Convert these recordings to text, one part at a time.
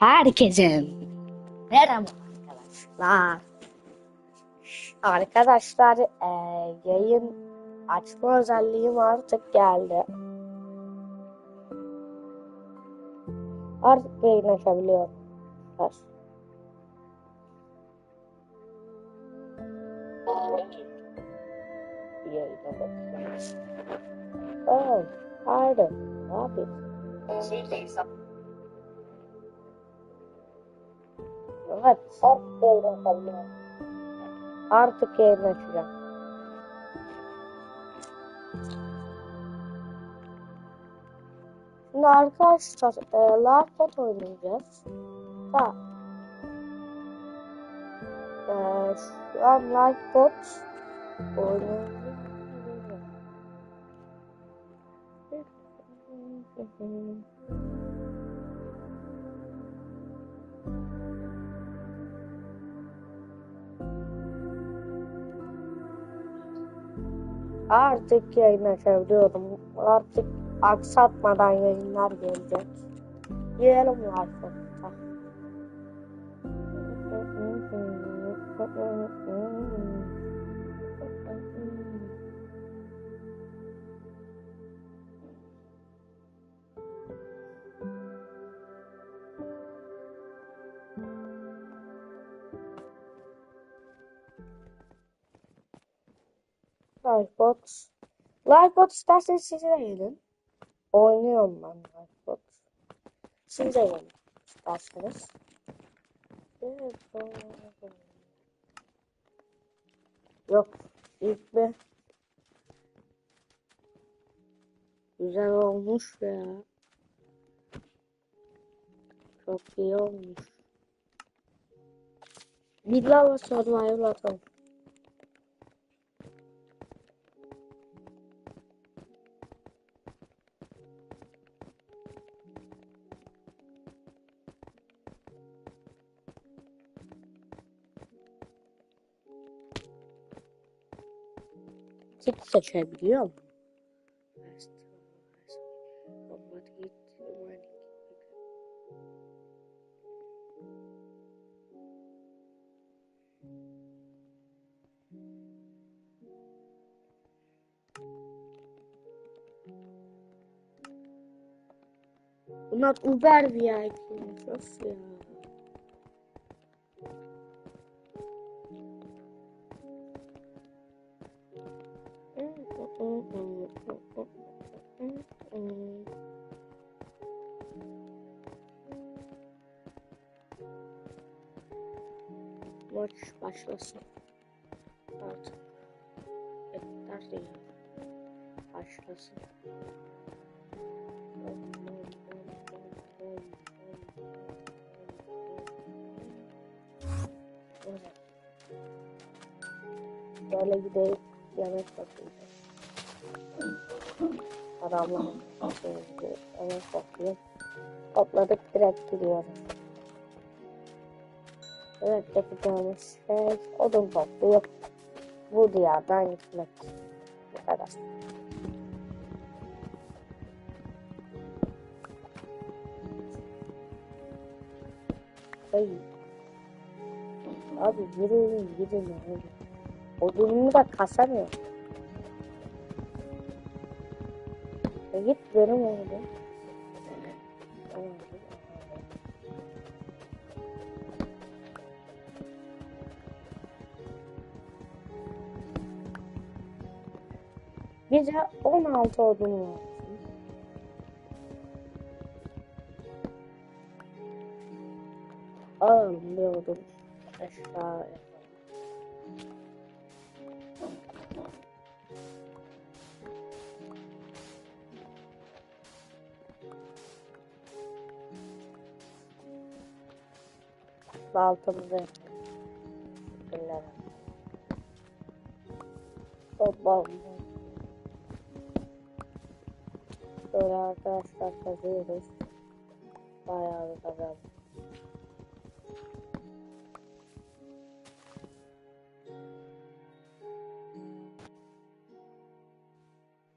Herkese merhaba arkadaşlar. Arkadaşlar eee, yayın açma özelliğim artık geldi. Artık yayın açabiliyorum. Yayına bakıyorum. Oh, pardon. Ne yapıyorsun? Evet. Artık yayın açabiliyorum. Artık yayın açacağım. Şimdi arkadaşlar e, Lifebot oynayacağız. Ha. E, şu an Lifebot oynayacağız. Artık yayın açabiliyorum. Artık aksatmadan yayınlar gelecek. Yiyelim Lifebot'ta. Lifebot. Lifebot isterseniz siz de gelin. Oynuyorum ben Lifebot. Siz de isterseniz. Yok. İlk bir güzel olmuş ya. Çok iyi olmuş. Billahla survival atalım. Kit seçebiliyor mu? Bunlar Uber VIP'miş. Of ya. Maç başlasın. Artık. Yeter değil. Başlasın. Böyle gideyim yemek bakacağız. Şimdi yemek bakıyor. Topladık direkt gidiyoruz. Evet yapacağımız şey odun toplayıp bu diyardan gitmek. Bu kadar. Ay. Abi yürüyün gidin abi. Odunumu da kasamıyor. E git benim oldu. Bize 16 odun lazım. Alalım bir odun. Aşağı Baltamızı. Şunlara. Toplam. Böyle arkadaşlar kazıyoruz. Bayağı bir kazandık.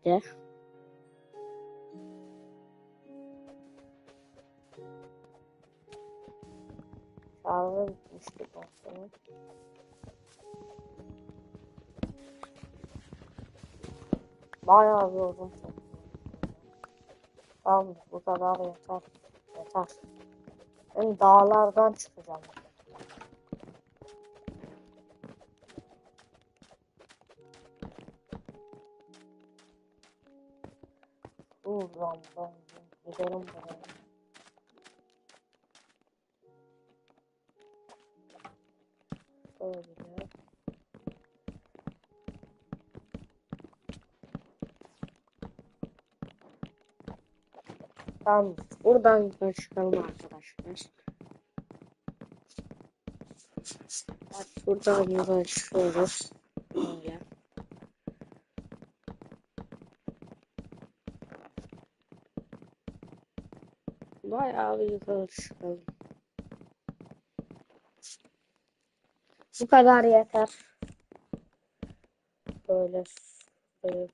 Gel. Şarjı bitmişti konserin. Bayağı bir. Tamam bu kadar yeter. Yeter. Ben dağlardan çıkacağım. Buradan ben gidelim buraya. Tamam. Buradan çıkalım arkadaşlar. Bak buradan yukarı çıkıyoruz. Böyle. Bayağı bir yukarı çıkalım. Bu kadar yeter. Böyle böyle.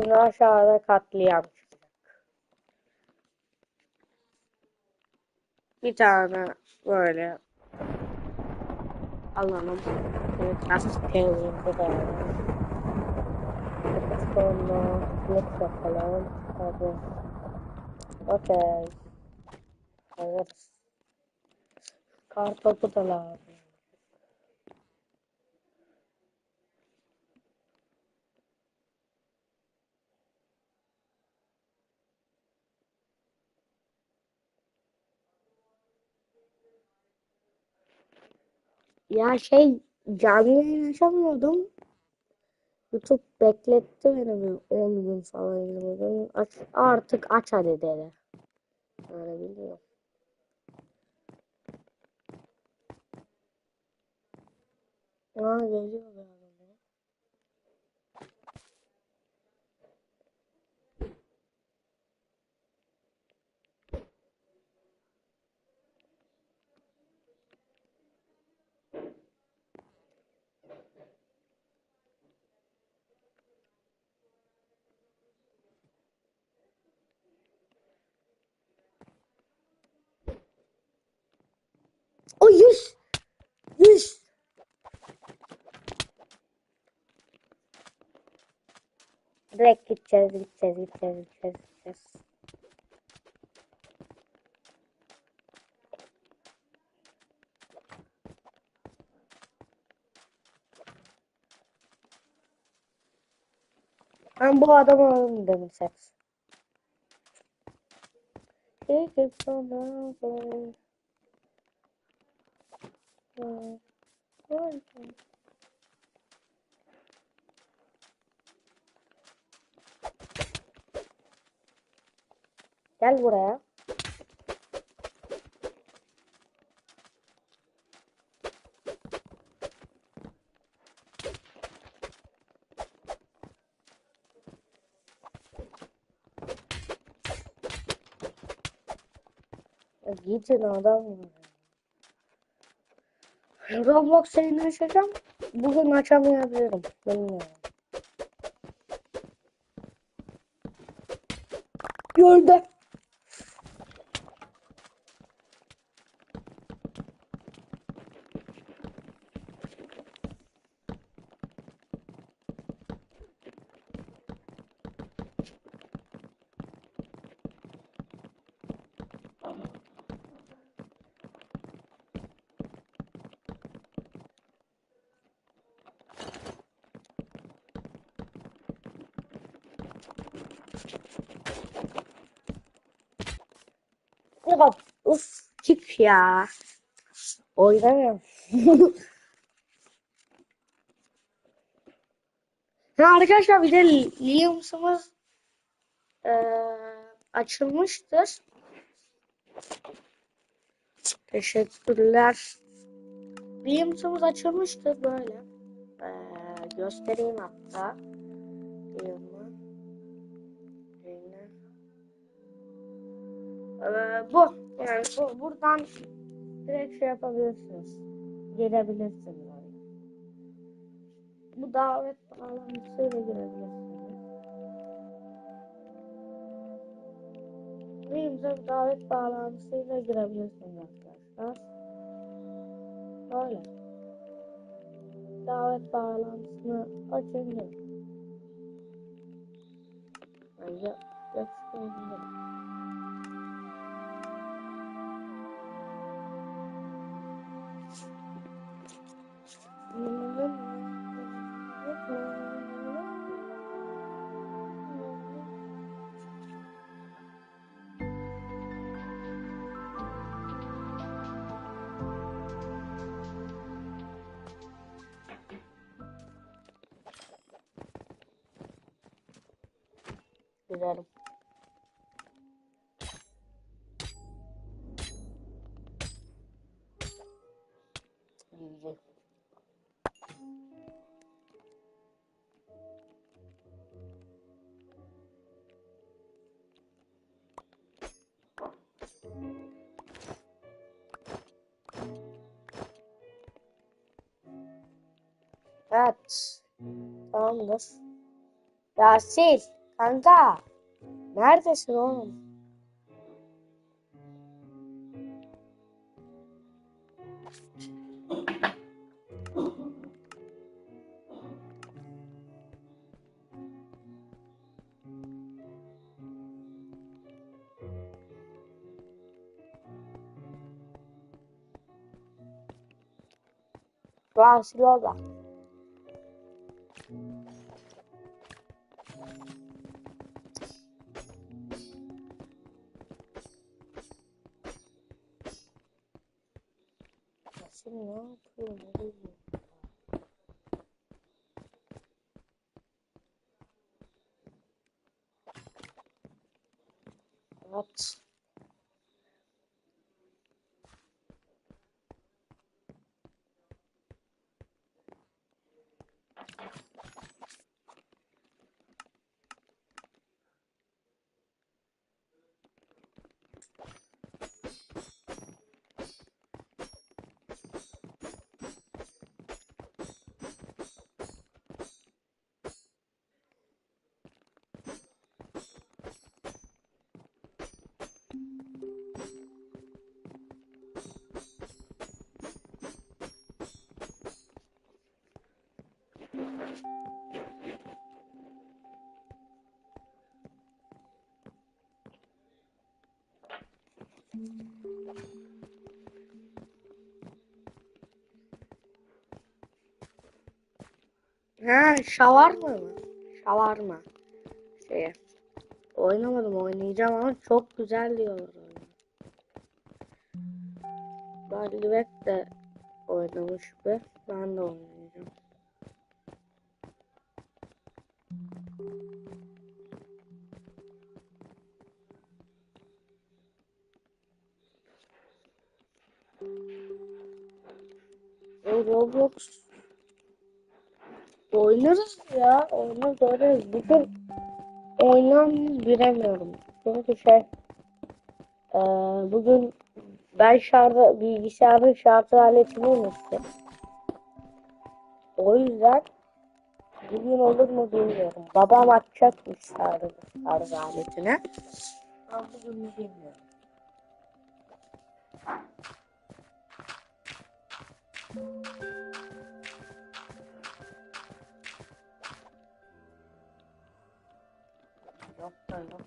Şimdi aşağıda katliam çıkacak. Bir tane böyle alalım. Evet, artık peynirde de alalım. Sonra kılıç yapalım. Hadi. Okey. Hazırız. Kartopu da lazım. Ya şey canlı yayın açamıyordum. YouTube bekletti beni bir 10 gün falan 20 gün. Aç, artık aç hadi dedi. Yani bilmiyorum. Aa geliyor ya. O 100. 100. Direkt gideceğiz, gideceğiz, gideceğiz, gideceğiz, gideceğiz. Ben bu adamı alalım dedim ses. Take it from on. Gel buraya. Ya Gidin adam var. Roblox yayını açacağım. Bugün açamayabilirim. Bilmiyorum. Gördüm. Ya uf çık ya. Oynamıyorum. ha arkadaşlar bir de Liams'ımız eee açılmıştır. Teşekkürler. Liams'ımız açılmıştır böyle. Eee göstereyim hatta. Liam'ı. Ee, bu. Yani bu, buradan direkt şey yapabilirsiniz. Girebilirsiniz. Yani. Bu davet bağlantısıyla girebilirsiniz. Stream'de davet bağlantısıyla girebilirsiniz arkadaşlar. Böyle. Davet bağlantısını açınca. Bence yapıştırabilirim. Güzelim. Güzel. Evet. Tamamdır. Yasin. Kanka. Neredesin oğlum? Barcelona. Evet. Ha, şavarma mı? Şavarma. Şey. Oynamadım oynayacağım ama çok güzel diyorlar oyunu. Galibek de oynamış be. Ben de oynayacağım. Roblox oynarız ya. Oynarız oynarız. Bugün oynar mıyız bilemiyorum. Çünkü şey eee, bugün ben şarjı bilgisayarın şarj aletini unuttum. O yüzden bugün olur mu bilmiyorum. Babam açacakmış şarj, şarj aletini. Ama bugün mü bilmiyorum. Yok da yok.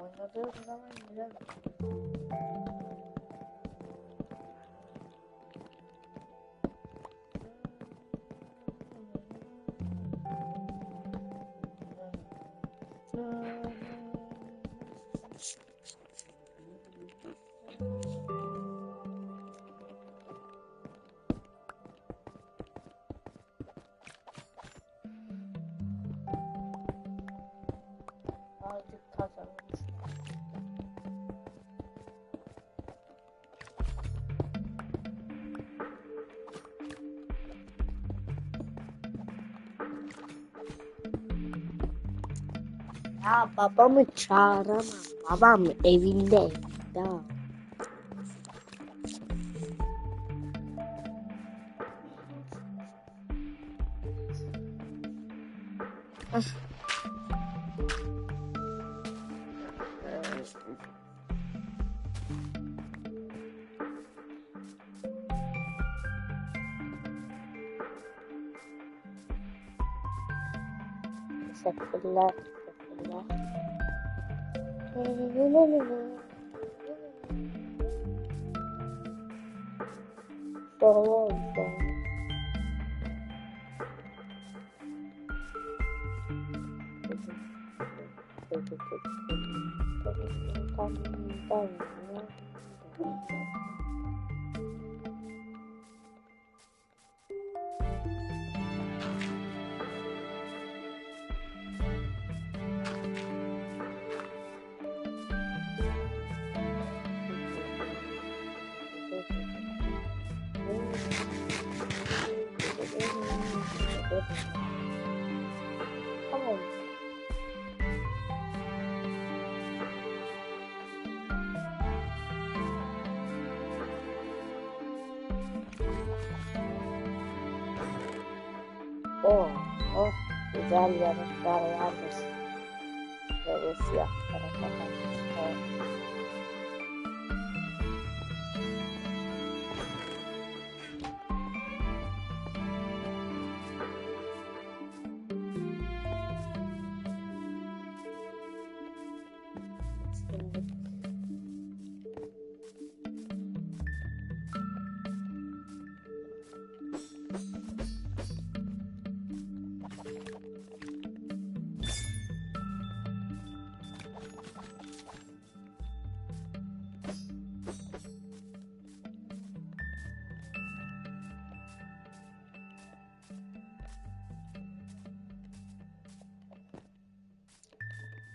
Oynadığı zaman güzel. Ya babamı çağıramam. Babam evinde. Teşekkürler. Teşekkürler. Tamam. Oh, oh, güzel yanıtlar varmış. Böyle siyah tarafa bakmış.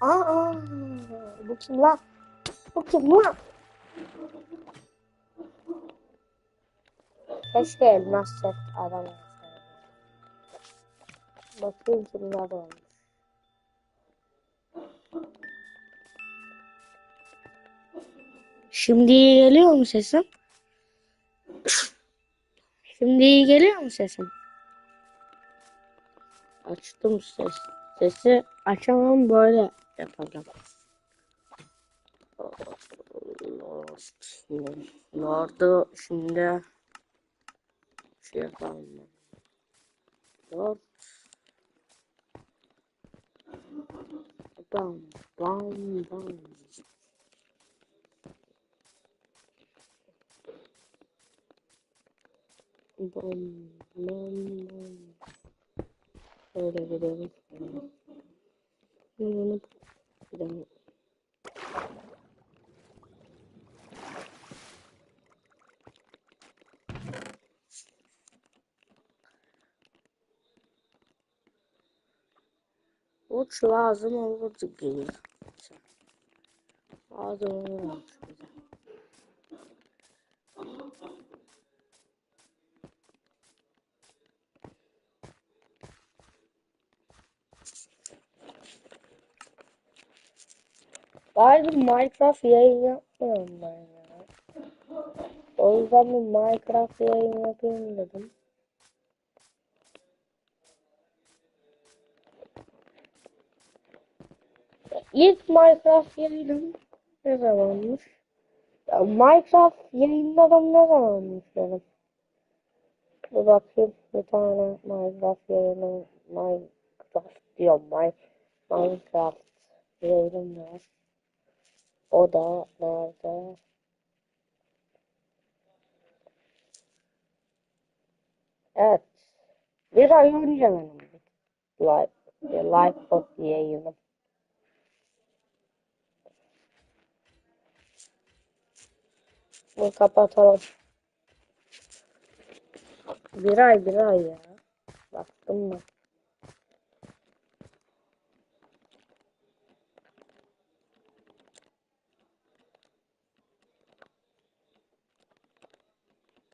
Aa, bu kim lan? Bu kim lan? Keşke elmas set adam olsaydı. Bakayım kimler olmuş. Şimdi geliyor mu sesim? Şimdi geliyor mu sesim? Açtım ses. Sesi açamam böyle Lost. Lord'u şimdi şey yapalım. Lord. Bam bam bam. Bam bam bam. Öyle gidelim. Bunu daha Uç lazım olurdu gibi. Lazım olurdu bize. Galiba Minecraft yayın yapmıyorum ben ya. O yüzden bir Minecraft yayın yapayım dedim. İlk Minecraft yayınım ne zamanmış? Ya Minecraft yayınlarım ne zamanmış benim? Bir bakayım bir tane Minecraft yayını Minecraft diyorum My, Minecraft yayınım var. O da nerede? Evet. Bir ay önce benim live, live post yayınım. Bunu kapatalım. Bir ay bir ay ya. Baktım mı?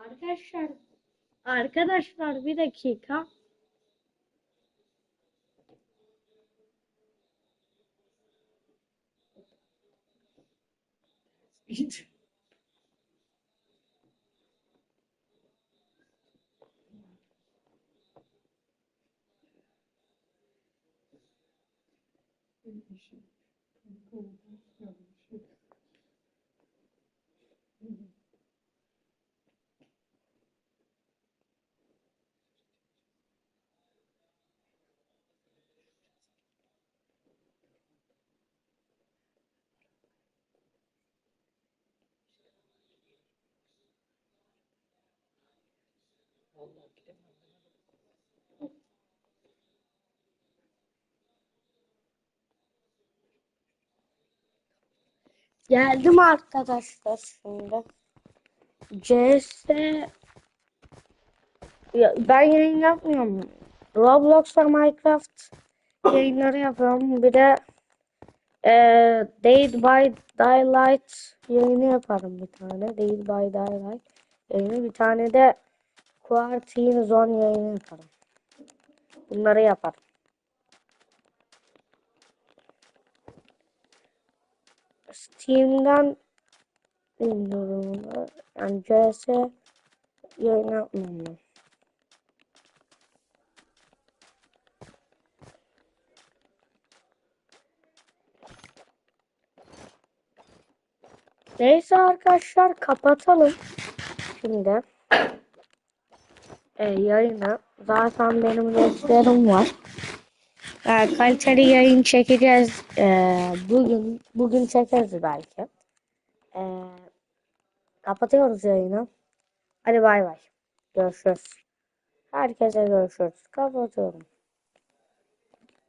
Arkadaşlar arkadaşlar bir dakika. Git. Vallahi Geldim arkadaşlar şimdi. CS ya ben yayın yapmıyorum. Roblox'ta Minecraft yayınları yapıyorum. Bir de eee Dead by Daylight yayını yaparım bir tane. Dead by Daylight yayını. Bir tane de Quarantine Zone yayını yaparım. Bunları yaparım. Steam'den bunları. Yani CS yayın yapmıyorum. Neyse arkadaşlar kapatalım. Şimdi e, yayını. Zaten benim dostlarım var. E, kaliteli yayın çekeceğiz. E, bugün bugün çekeriz belki. E, kapatıyoruz yayını. Hadi bay bay. Görüşürüz. Herkese görüşürüz. Kapatıyorum.